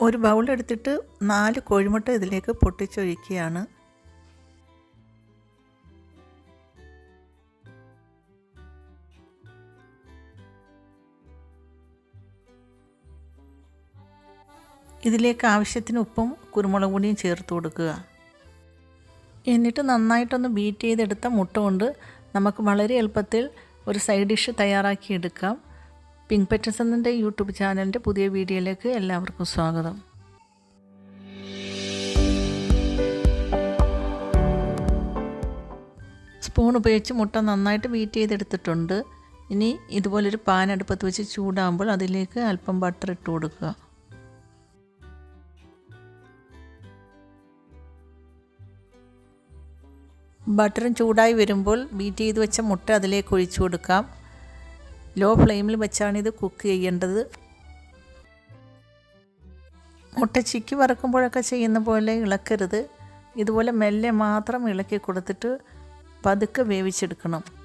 ഒരു ബൗൾ എടുത്തിട്ട് നാല് കോഴിമുട്ട ഇതിലേക്ക് പൊട്ടിച്ചൊഴിക്കുകയാണ്. ഇതിലേക്ക് ആവശ്യത്തിന് ഉപ്പും കുരുമുളക് പൊടിയും ചേർത്ത് കൊടുക്കുക. എന്നിട്ട് നന്നായിട്ടൊന്ന് ബീറ്റ് ചെയ്തെടുത്ത മുട്ട കൊണ്ട് നമുക്ക് വളരെ എളുപ്പത്തിൽ ഒരു സൈഡ് ഡിഷ് തയ്യാറാക്കി പിങ്ക് പെറ്റസന്നിന്റെ യൂട്യൂബ് ചാനലിന്റെ പുതിയ വീഡിയോയിലേക്ക് എല്ലാവർക്കും സ്വാഗതം. സ്പൂൺ ഉപയോഗിച്ച് മുട്ട നന്നായിട്ട് ബീറ്റ് ചെയ്തെടുത്തിട്ടുണ്ട്. ഇനി ഇതുപോലൊരു പാൻ അടുപ്പത്ത് വെച്ച് ചൂടാകുമ്പോൾ അതിലേക്ക് അല്പം ബട്ടർ ഇട്ട് കൊടുക്കുക. ബട്ടറും ചൂടായി വരുമ്പോൾ ബീറ്റ് ചെയ്ത് വെച്ച മുട്ട അതിലേക്ക് ഒഴിച്ചു കൊടുക്കാം. ലോ ഫ്ലെയിമിൽ വെച്ചാണ് ഇത് കുക്ക് ചെയ്യേണ്ടത്. മുട്ട ചിക്കി വറക്കുമ്പോഴൊക്കെ ചെയ്യുന്ന പോലെ ഇളക്കരുത്. ഇതുപോലെ മെല്ലെ മാത്രം ഇളക്കി കൊടുത്തിട്ട് പതുക്കെ വേവിച്ചെടുക്കണം.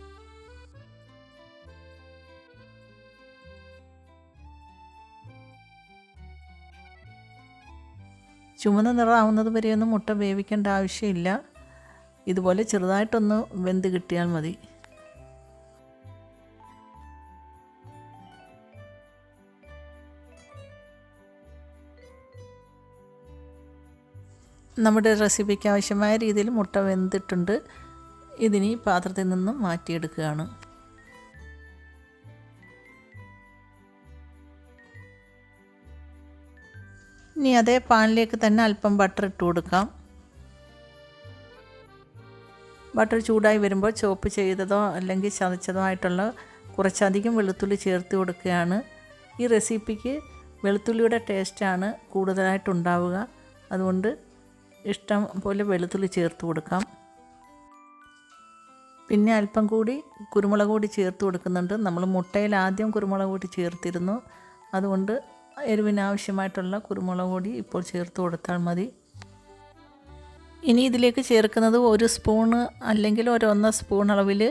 ചുമന്ന നിറമാവുന്നത് വരെയൊന്നും മുട്ട വേവിക്കേണ്ട ആവശ്യമില്ല. ഇതുപോലെ ചെറുതായിട്ടൊന്ന് വെന്ത് കിട്ടിയാൽ മതി. നമ്മുടെ റെസിപ്പിക്ക് ആവശ്യമായ രീതിയിൽ മുട്ട വെന്തിട്ടുണ്ട്. ഇതിനി പാത്രത്തിൽ നിന്നും മാറ്റിയെടുക്കുകയാണ്. ഇനി അതേ പാനിലേക്ക് തന്നെ അല്പം ബട്ടർ ഇട്ട് കൊടുക്കാം. ബട്ടർ ചൂടായി വരുമ്പോൾ ചോപ്പ് ചെയ്തതോ അല്ലെങ്കിൽ ചതച്ചതോ ആയിട്ടുള്ള കുറച്ചധികം വെളുത്തുള്ളി ചേർത്ത് കൊടുക്കുകയാണ്. ഈ റെസിപ്പിക്ക് വെളുത്തുള്ളിയുടെ ടേസ്റ്റാണ് കൂടുതലായിട്ടുണ്ടാവുക അതുകൊണ്ട് ഇഷ്ടം പോലെ വെളുത്തുള്ളി ചേർത്ത് കൊടുക്കാം. പിന്നെ അല്പം കൂടി കുരുമുളക് കൂടി ചേർത്ത് കൊടുക്കുന്നുണ്ട്. നമ്മൾ മുട്ടയിൽ ആദ്യം കുരുമുളക് കൂടി ചേർത്തിരുന്നു. അതുകൊണ്ട് എരിവിനാവശ്യമായിട്ടുള്ള കുരുമുളക് കൂടി ഇപ്പോൾ ചേർത്ത് കൊടുത്താൽ മതി. ഇനി ഇതിലേക്ക് ചേർക്കുന്നത് ഒരു സ്പൂണ് അല്ലെങ്കിൽ ഒരു ഒന്നര സ്പൂൺ അളവിൽ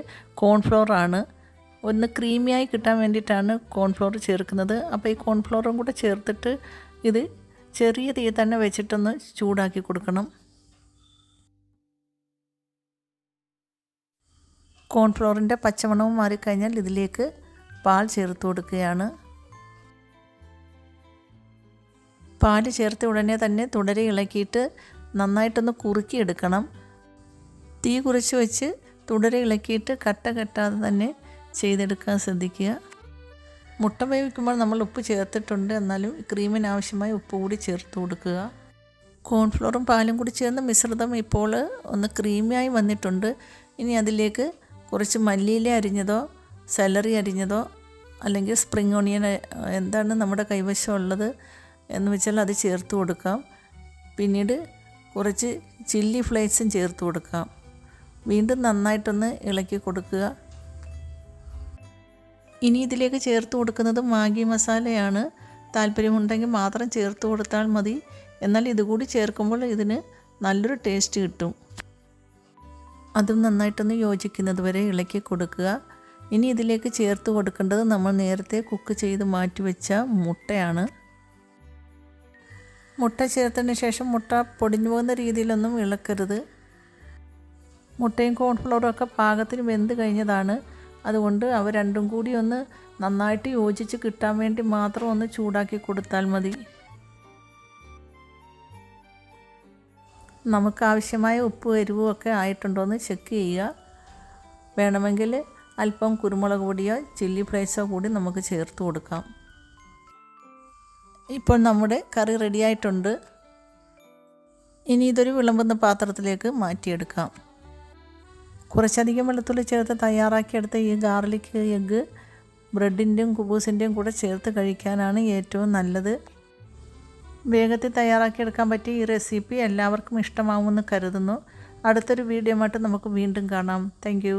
കോൺഫ്ലോർ ആണ്. ഒന്ന് ക്രീമിയായി കിട്ടാൻ വേണ്ടിയിട്ടാണ് കോൺഫ്ലോർ ചേർക്കുന്നത്. അപ്പോൾ ഈ കോൺഫ്ലോറും കൂടെ ചേർത്തിട്ട് ഇത് ചെറിയ തീ തന്നെ വെച്ചിട്ടൊന്ന് ചൂടാക്കി കൊടുക്കണം. കോൺഫ്ലോറിന്റെ പച്ചമണവും മാറിക്കഴിഞ്ഞാൽ ഇതിലേക്ക് പാൽ ചേർത്ത് കൊടുക്കുകയാണ്. പാൽ ചേർത്ത ഉടനെ തന്നെ തുടരെ ഇളക്കിയിട്ട് നന്നായിട്ടൊന്ന് കുറുക്കിയെടുക്കണം. തീ കുറച്ച് വെച്ച് തുടരെ ഇളക്കിയിട്ട് കട്ട കെട്ടാതെ തന്നെ ചെയ്തെടുക്കാൻ ശ്രദ്ധിക്കുക. മുട്ട വേവിക്കുമ്പോൾ നമ്മൾ ഉപ്പ് ചേർത്തിട്ടുണ്ട്. എന്നാലും ക്രീമിന് ആവശ്യമായ ഉപ്പ് കൂടി ചേർത്ത് കൊടുക്കുക. കോൺഫ്ലോറും പാലും കൂടി ചേർന്ന മിശ്രിതം ഇപ്പോൾ ഒന്ന് ക്രീമിയായി വന്നിട്ടുണ്ട്. ഇനി അതിലേക്ക് കുറച്ച് മല്ലിയില അരിഞ്ഞതോ സെലറി അരിഞ്ഞതോ അല്ലെങ്കിൽ സ്പ്രിങ് ഓണിയൻ എന്താണ് നമ്മുടെ കൈവശം ഉള്ളത് എന്ന് വെച്ചാൽ അത് ചേർത്ത് കൊടുക്കാം. പിന്നീട് കുറച്ച് ചില്ലി ഫ്ലേക്സും ചേർത്ത് കൊടുക്കാം. വീണ്ടും നന്നായിട്ടൊന്ന് ഇളക്കി കൊടുക്കുക. ഇനി ഇതിലേക്ക് ചേർത്ത് കൊടുക്കുന്നത് മാഗി മസാലയാണ്. താല്പര്യമുണ്ടെങ്കിൽ മാത്രം ചേർത്ത് കൊടുത്താൽ മതി. എന്നാൽ ഇതുകൂടി ചേർക്കുമ്പോൾ ഇതിന് നല്ലൊരു ടേസ്റ്റ് കിട്ടും. അതും നന്നായിട്ടൊന്ന് യോജിക്കുന്നത് വരെ ഇളക്കി കൊടുക്കുക. ഇനി ഇതിലേക്ക് ചേർത്ത് കൊടുക്കേണ്ടത് നമ്മൾ നേരത്തെ കുക്ക് ചെയ്ത് മാറ്റിവെച്ച മുട്ടയാണ്. മുട്ട ചേർത്തതിന് ശേഷം മുട്ട പൊടിഞ്ഞു പോകുന്ന രീതിയിലൊന്നും ഇളക്കരുത്. മുട്ടയും കോൺഫ്ലവറും ഒക്കെ പാകത്തിന് വെന്ത് കഴിഞ്ഞതാണ്. അതുകൊണ്ട് അവ രണ്ടും കൂടി ഒന്ന് നന്നായിട്ട് യോജിച്ച് കിട്ടാൻ വേണ്ടി മാത്രം ഒന്ന് ചൂടാക്കി കൊടുത്താൽ മതി. നമുക്ക് ആവശ്യമായ ഉപ്പ് എരിവും ഒക്കെ ആയിട്ടുണ്ടോ എന്ന് ചെക്ക് ചെയ്യുക. വേണമെങ്കിൽ അല്പം കുരുമുളക് പൊടിയോ ചില്ലി ഫ്ലേക്സോ കൂടി നമുക്ക് ചേർത്ത് കൊടുക്കാം. ഇപ്പോൾ നമ്മുടെ കറി റെഡിയായിട്ടുണ്ട് ഇനി ഇതൊരു വിളമ്പുന്ന പാത്രത്തിലേക്ക് മാറ്റിയെടുക്കാം. കുറച്ചധികം വെളുത്തുള്ളി ചേർത്ത് തയ്യാറാക്കിയെടുത്ത ഈ ഗാർലിക് എഗ്ഗ് ബ്രെഡിന്റെയും കുബൂസിന്റെയും കൂടെ ചേർത്ത് കഴിക്കാനാണ് ഏറ്റവും നല്ലത്. വേഗത്തിൽ തയ്യാറാക്കിയെടുക്കാൻ പറ്റിയ ഈ റെസിപ്പി എല്ലാവർക്കും ഇഷ്ടമാവുമെന്ന് കരുതുന്നു. അടുത്തൊരു വീഡിയോ ആയിട്ട് നമുക്ക് വീണ്ടും കാണാം. താങ്ക്